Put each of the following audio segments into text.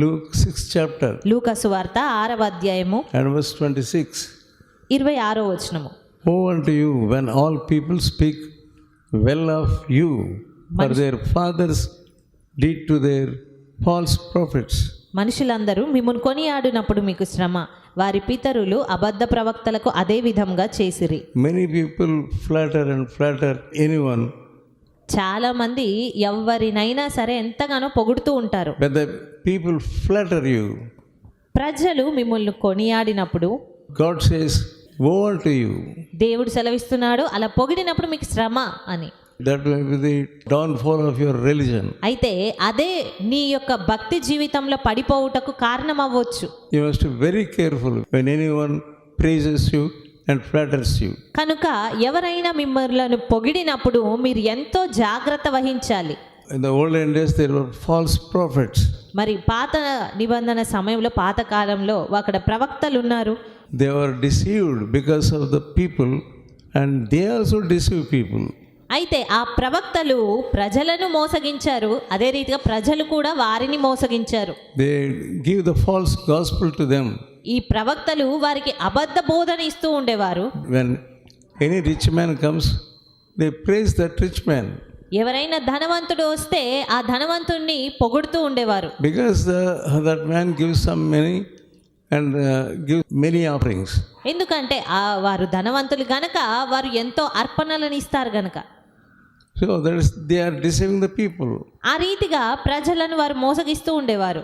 Luke six chapter లూకసు వార్త ఆరవ అధ్యాయము అండ్ ట్వంటీ సిక్స్ ఇరవై ఆరో వచనము. Woe unto you when all people speak well of you for fathers did to their false prophets మనుషులందరూ మిమ్మల్ని కొని ఆడినప్పుడు మీకు శ్రమ. వారి పితరులు అబద్ధ ప్రవక్తలకు అదే విధంగా చేసిరి. Many people flatter and flatter anyone చాలా మంది ఎవరినైనా సరే ఎంతగానో పొగుడుతూ ఉంటారు but the people flatter you. ప్రజలు మిమ్మల్ని కొనియాడినప్పుడు God says, Woe unto you. దేవుడు సెలవిస్తున్నాడు అలా పొగిడినప్పుడు మీకు శ్రమ అని That will be the downfall of your religion. అయితే అదే నీ యొక్క భక్తి జీవితంలో పడిపోవుటకు కారణం అవ్వచ్చు You must be very careful when anyone praises you and flatters you. కనుక ఎవరైనా మిమ్మల్ని పొగిడినప్పుడు మీరు ఎంతో జాగ్రత్త వహించాలి In the olden days, there were false prophets. మరి పాత నిబంధన సమయంలో పాత కాలంలో అక్కడ ప్రవక్తలు ఉన్నారు They were deceived because of the people, and they also deceive people. అయితే ఆ ప్రవక్తలు ప్రజలను మోసగించారు అదే రీతిగా ప్రజలు కూడా వారిని మోసగించారు They give the false gospel to them. ఈ ప్రవక్తలు వారికి అబద్ధ బోధన ఇస్తూ ఉండేవారు When any rich man comes, they praise that rich man ఎవరైనా ధనవంతుడు వస్తే ఆ ధనవంతుణ్ణి పొగుడుతూ ఉండేవారు that man gives some money and uh, gives many offerings. ఎందుకంటే ఆ వారు ధనవంతులు గనక వారు ఎంతో అర్పణలను ఇస్తారు గనక So that is, they are deceiving the people. ఆ రీతిగా ప్రజలను వారు మోసగిస్తూ ఉండేవారు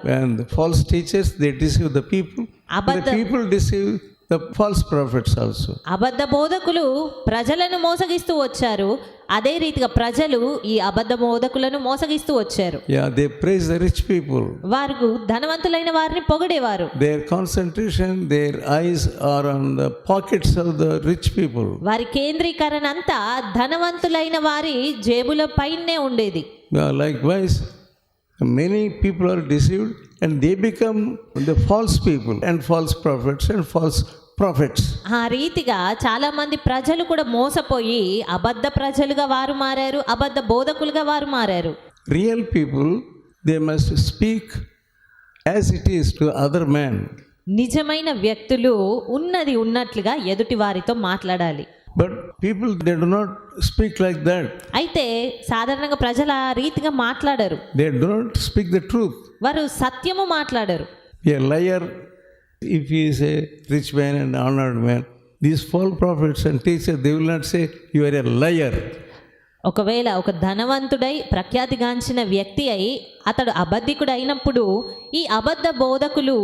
false teachers, they deceive the people. The అబద్ధ people deceive the false prophets also. అబద్ధ బోధకులు ప్రజలను మోసగిస్తూ వచ్చారు అదే రీతిగా ప్రజలు ఈ అబద్ధ బోధకులను మోసగిస్తూ వచ్చారు Yeah, they praise the rich people. వారు ధనవంతులైన వారిని పొగిడేవారు Their concentration, their eyes are on the pockets of the rich people. వారి కేంద్రీకరణ అంతా ధనవంతులైన వారి జేబుల పైనే ఉండేది Yeah, likewise, many people are deceived and they become the false people and false prophets and false prophets. ఆ రీతిగా చాలా మంది ప్రజలు కూడా మోసపోయి అబద్ధ ప్రజలుగా వారు మారారు అబద్ధ బోధకులుగా వారు మారారు Real people, they must speak as it is to other man. నిజమైన వ్యక్తులు ఉన్నది ఉన్నట్లుగా ఎదుటి వారితో మాట్లాడాలి but people they do not speak like that అయితే సాధారణంగా ప్రజల రీతిగా మాట్లాడరు. They do not speak the truth వారు సత్యము మాట్లాడరు. A liar if he is a rich man and honoured man this false prophets and teacher they will not say you are a liar ఒకవేళ ఒక ధనవంతుడై ప్రఖ్యాతిగాంచిన వ్యక్తి అయి అతడు అబద్ధికుడు అయినప్పుడు ఈ అబద్ధ బోధకులు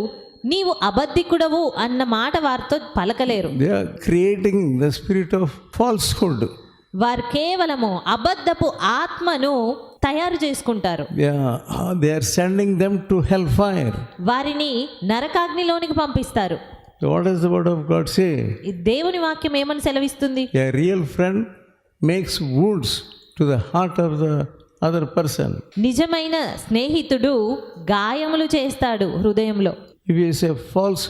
నీవు అబద్ధికుడవు అన్న మాట వారితో పలకలేరు. Creating the spirit of falsehood వారు కేవలము అబద్ధపు ఆత్మను తయారు చేసుకుంటారు. They are sending them to hell fire వారిని నరకాగ్నిలోనికి పంపిస్తారు. What is word of God say దేవుని వాక్యం ఏమని సెలవిస్తుంది? Real friend makes wounds to the heart of the other person నిజమైన స్నేహితుడు గాయములు చేస్తాడు హృదయంలో. If is a false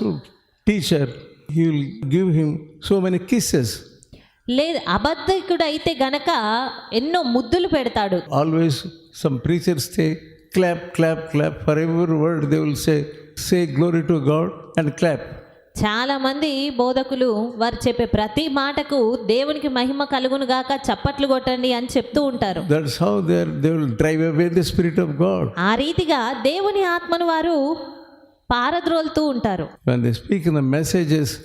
teacher he will give him so many kisses లేదు అబద్ధకుడు అయితే గనక ఎన్నో ముద్దులు పెడతాడు. Always some preachers they clap clap clap for every word they will say say glory to God and clap చాలా మంది బోధకులు వారు చెప్పే ప్రతి మాటకు దేవునికి మహిమ కలుగును గాక చప్పట్లు కొట్టండి అని చెప్తూ ఉంటారు. That's how they they will the spirit of ఆ రీతిగా దేవుని ఆత్మను వారు పారద్రోలుతూ ఉంటారు. మెసేజెస్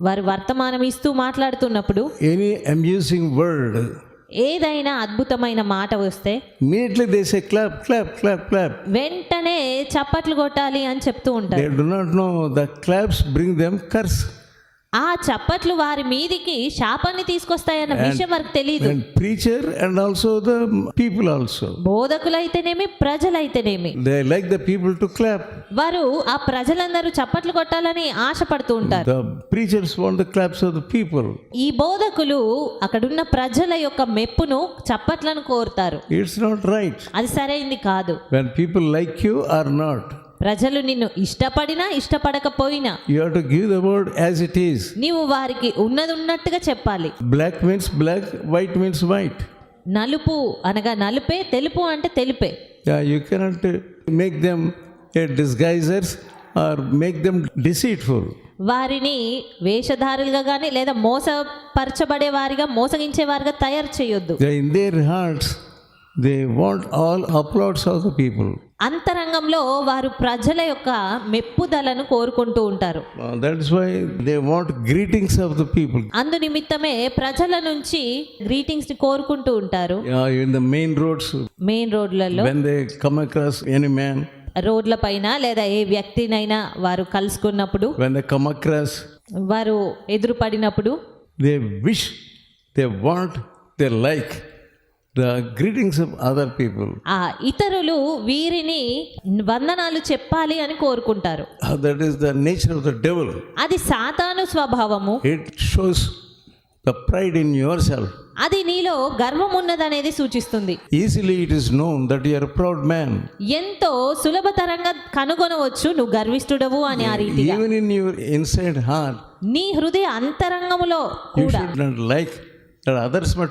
వారు వర్తమానం ఇస్తూ మాట్లాడుతున్నప్పుడు ఎనీ అమ్యూజింగ్ వర్డ్ ఏదైనా అద్భుతమైన మాట వస్తే immediately they say clap clap clap వెంటనే చప్పట్లు కొట్టాలి అని చెప్తూ ఉంటారు. They do not the claps bring them curse ఆ చప్పట్లు వారి మీదికి శాపాన్ని తీసుకొస్తాయన్న విషయం వారికి తెలియదు preacher and also the people also బోధకులు అయితేనేమి ప్రజలు అయితేనేమి they like the people to clap వారు ఆ ప్రజలందరూ చప్పట్లు కొట్టాలని ఆశపడుతూ ఉంటారు. ద ప్రీచర్స్ వాంట్ పీపుల్ ఈ బోధకులు అక్కడ ఉన్న ప్రజల యొక్క మెప్పును చప్పట్లను కోరుతారు. ఇట్స్ నాట్ రైట్ అది సరైంది కాదు. When people like you are not ప్రజలు నిన్ను ఇష్టపడినా ఇష్టపడకపోయినా you to give the as it is నీవు వారికి ఉన్నది ఉన్నట్టుగా చెప్పాలి. Black means black white means white నలుపు అనగా నలుపే తెలుపు అంటే తెలుపే. Yeah you cannot make them a disguisers or make them deceitful వారిని వేషధారులుగా గానీ లేదా మోసపరచబడే వారిగా మోసగించే వారిగా తయారు చేయొద్దు. In their hearts they want all applauds of the people అంతరంగంలో వారు ప్రజల యొక్క మెప్పుదలను కోరుకుంటూ ఉంటారు. Why they want greetings of the people అందు నిమిత్తమే ప్రజల నుంచి గ్రీటింగ్స్ కోరుకుంటూ ఉంటారు. మెయిన్ రోడ్స్ మెయిన్ రోడ్లలో వెన్ దే కమ్ రోడ్లపైన లేదా ఏ వ్యక్తినైనా వారు కలుసుకున్నప్పుడు వెన్ దే వారు ఎదురు పడినప్పుడు wish they want they like greetings other people ఆ ఇతరులు వీరిని వందనాలు చెప్పాలి అని కోరుకుంటారు. That is the nature the devil అది సాతాను స్వభావము. It shows the pride in yourself అది నీలో గర్వం ఉన్నదనేది సూచిస్తుంది. Easily it is known that your proud man ఎంతో సులభతరంగా కనుగొనవచ్చు నువ్వు గర్విష్ఠుడవు అని ఆ రీతి ఇన్సైడ్ హార్ట్ నీ హృదయ అంతరంగములో కూడా you should not like that others must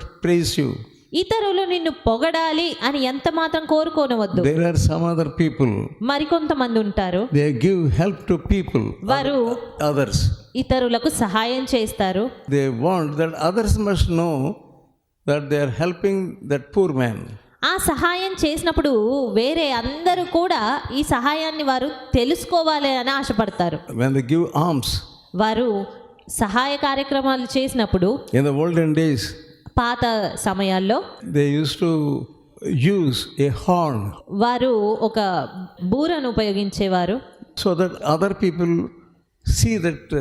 ఇతరులు నిన్ను పొగడాలి అని ఎంత మాత్రం కోరుకోనవద్దు. సమ్ అదర్ పీపుల్ మరికొంతమంది ఉంటారు. They give help to people వారు అదర్స్ ఇతరులకు సహాయం చేస్తారు. They want that others must know that they helping that poor man ఆ సహాయం చేసినప్పుడు వేరే అందరూ కూడా ఈ సహాయాన్ని వారు తెలుసుకోవాలి అని ఆశపడతారు. వెన్ దే గివ్ ఆర్మ్స్ వారు సహాయ కార్యక్రమాలు చేసినప్పుడు ఇన్ ద ఓల్డెన్ డేస్ పాత సమయాల్లో they use to use a horn వారు ఒక బూరను ఉపయోగించేవారు. So that other people see that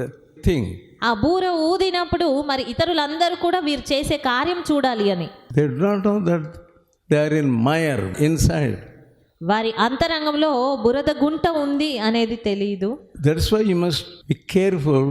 thing ఆ బూర ఊదినప్పుడు మరి ఇతరులందరూ కూడా వీరు చేసే కార్యం చూడాలి అని. They don't know that they are in mire inside వారి అంతరంగంలో బురద గుంట ఉంది అనేది తెలియదు that's why you must be careful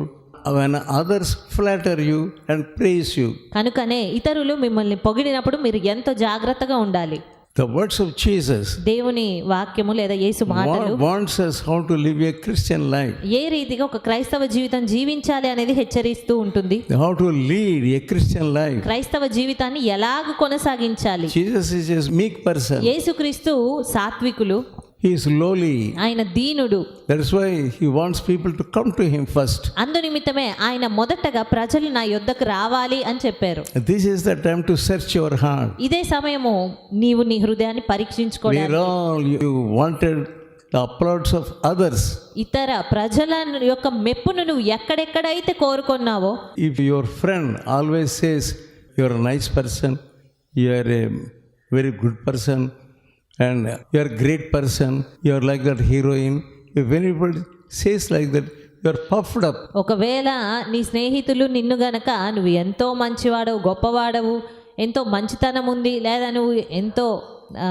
when others flatter you and praise you. కనుకనే ఇతరులు మిమ్మల్ని పొగిడినప్పుడు మీరు ఎంతో జాగ్రత్తగా ఉండాలి The words of Jesus దేవుని వాక్యము లేదా యేసు మాటలు wa- wants us how to live a Christian life, ఏ రీతిగా ఒక క్రైస్తవ జీవితం జీవించాలి అనేది హెచ్చరిస్తూ ఉంటుంది how to lead a Christian life. క్రైస్తవ జీవితాన్ని ఎలాగ కొనసాగించాలి Jesus is a meek person. యేసుక్రీస్తు సాత్వికులు He is lowly. ఆయన దీనుడు That's why he wants people to come to him first. అందు నిమిత్తమే ఆయన మొదటగా ప్రజలు నా యొద్దకు రావాలి అని చెప్పారు This is the time to search your heart. ఇదే సమయము నీవు నీ హృదయాన్ని పరీక్షించుకోవడానికి you wanted the applause of others. ఇతర ప్రజల యొక్క మెప్పును నువ్వు ఎక్కడెక్కడైతే కోరుకున్నావో If your friend always says you are a nice person, you are a a great person, you are like that heroine, if anybody says like that, you are puffed up. ఒకవేళ నీ స్నేహితులు నిన్ను గనక నువ్వు ఎంతో మంచివాడవు గొప్పవాడవు ఎంతో మంచితనం ఉంది లేదా నువ్వు ఎంతో ఆ,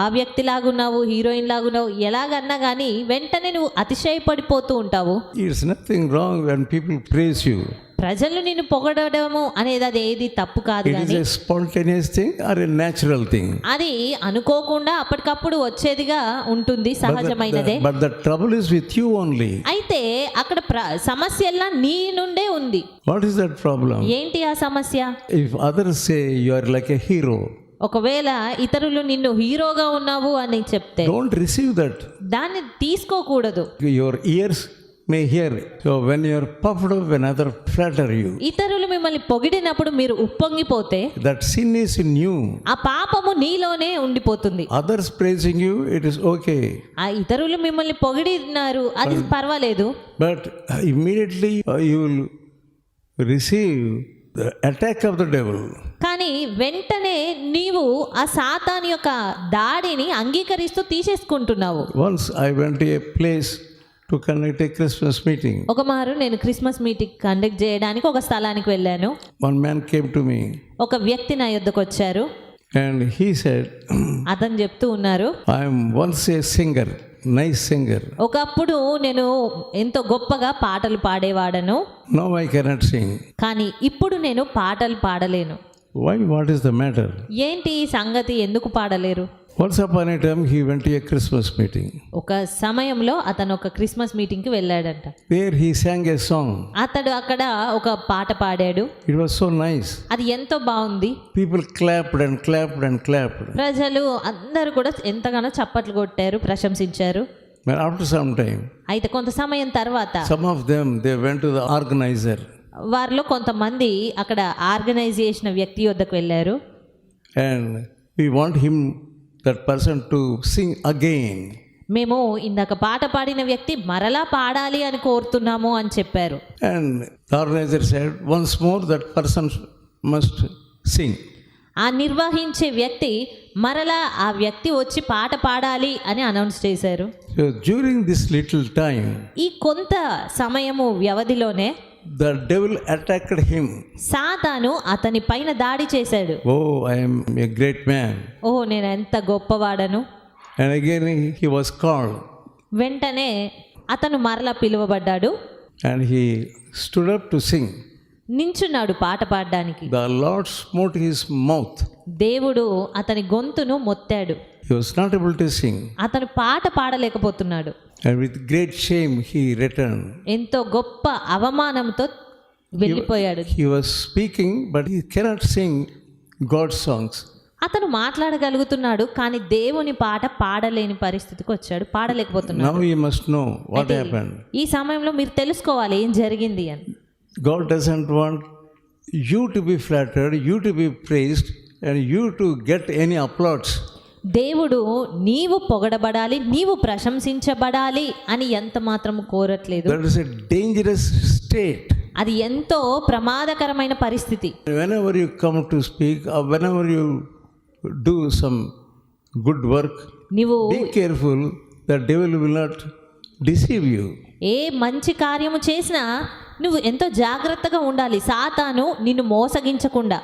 ఆ వ్యక్తిలాగున్నావు హీరోయిన్ లాగున్నావు ఎలాగన్నా కానీ వెంటనే నువ్వు అతిశయపడిపోతూ ఉంటావు It's nothing wrong when people praise you. ప్రజలు నిన్ను పొగడము అనేది అది ఏది తప్పు కాదు it is thing or natural thing అది అనుకోకుండా అప్పటికప్పుడు వచ్చేదిగా ఉంటుంది సహజమైనదే. But the trouble is with you only అయితే అక్కడ సమస్య ఎలా నీ నుండే ఉంది. వాట్ ఇస్ దట్ ప్రాబ్లం ఏంటి ఆ సమస్య? If others say you are hero ఒకవేళ ఇతరులు నిన్ను హీరోగా ఉన్నావు అని చెప్తే డోంట్ రిసీవ్ దట్ దాన్ని తీసుకోకూడదు. Your ears may hear so when your puffed when other flatter you ఇతరులు మిమ్మల్ని పొగిడినప్పుడు మీరు ఉప్పొంగిపోతే that sin is in you ఆ పాపము నీలోనే ఉండిపోతుంది. Others praising you it is okay ఆ ఇతరులు మిమ్మల్ని పొగిడినారు అది పర్వాలేదు. But immediately you will receive the attack of the devil కానీ వెంటనే నీవు ఆ సాతాన్ యొక్క దాడిని అంగీకరిస్తూ తీసేసుకుంటున్నావు. Once I went a place to conduct a Christmas meeting. ఒక మారు నేను క్రిస్మస్ మీటింగ్ కండక్ట్ చేయడానికి ఒక స్థలానికి వెళ్ళాను One man came to me ఒక వ్యక్తి నా యొద్దకు వచ్చారు and he said, అతను చెప్తూ ఉన్నారు I am once a singer, nice singer. ఒకప్పుడు నేను ఎంతో గొప్పగా పాటలు పాడేవాడను Now I cannot sing. కానీ ఇప్పుడు నేను పాటలు పాడలేను Why? What is the matter? ఏంటి ఈ సంగతి ఎందుకు పాడలేరు క్రిస్మస్ మీటింగ్ ఒక సమయంలో అతను ఒక క్రిస్మస్ మీటింగ్కి వెళ్ళాడంట. Where he sang a song అతడు అక్కడ ఒక పాట పాడాడు. ఇట్ వాస్ సో నైస్ అది ఎంతో బాగుంది. People clapped and clapped and clapped ప్రజలు అందరూ కూడా ఎంతగానో చప్పట్లు కొట్టారు ప్రశంసించారు. ఆఫ్టర్ సమ్ టైం అయితే కొంత సమయం తర్వాత some of them they went to the organiser వారిలో కొంతమంది అక్కడ ఆర్గనైజేషన్ వ్యక్తి వద్దకు వెళ్ళారు. And we want him that person to sing again మేము ఇందాక పాట పాడిన వ్యక్తి మరలా పాడాలి అని కోరుతున్నాము అని చెప్పారు. And organiser side once more that person must sing ఆ నిర్వహించే వ్యక్తి మరలా ఆ వ్యక్తి వచ్చి పాట పాడాలి అని అనౌన్స్ చేశారు. జ్యూరింగ్ దిస్ లిటిల్ టైం ఈ కొంత సమయము వ్యవధిలోనే the devil attacked him. సాతాను అతని పైన దాడి చేశాడు Oh, I am a great man. ఓ నేను ఎంత గొప్పవాడను And again he was called వెంటనే అతను మరలా పిలువబడ్డాడు and he stood up to sing. నించున్నాడు పాట పాడడానికి The Lord smote his mouth. దేవుడు అతని గొంతును మొత్తాడు He was not able to sing. అతను పాట పాడలేకపోతున్నాడు And with great shame he returned. ఎంతో గొప్ప అవమానంతో వెళ్ళిపోయాడు He was speaking, but he cannot sing God's songs. అతను మాట్లాడగలుగుతున్నాడు కానీ దేవుని పాట పాడలేని పరిస్థితికి వచ్చాడు పాడలేకపోతున్నాడు Now you must know what happened. ఈ సమయంలో మీరు తెలుసుకోవాలి ఏం జరిగింది అని God doesn't want you to be flattered, you to be praised, and you to get any applause. దేవుడు నీవు పొగడబడాలి నీవు ప్రశంసించబడాలి అని ఎంత మాత్రం కోరట్లేదు. డేంజరస్ స్టేట్ అది ఎంతో ప్రమాదకరమైన పరిస్థితి. Whenever you come to speak whenever you do some good work నీవు careful the devil will not ఏ మంచి కార్యము చేసినా నువ్వు ఎంతో జాగ్రత్తగా ఉండాలి. సాతాను నిన్ను మోసగించకుండా.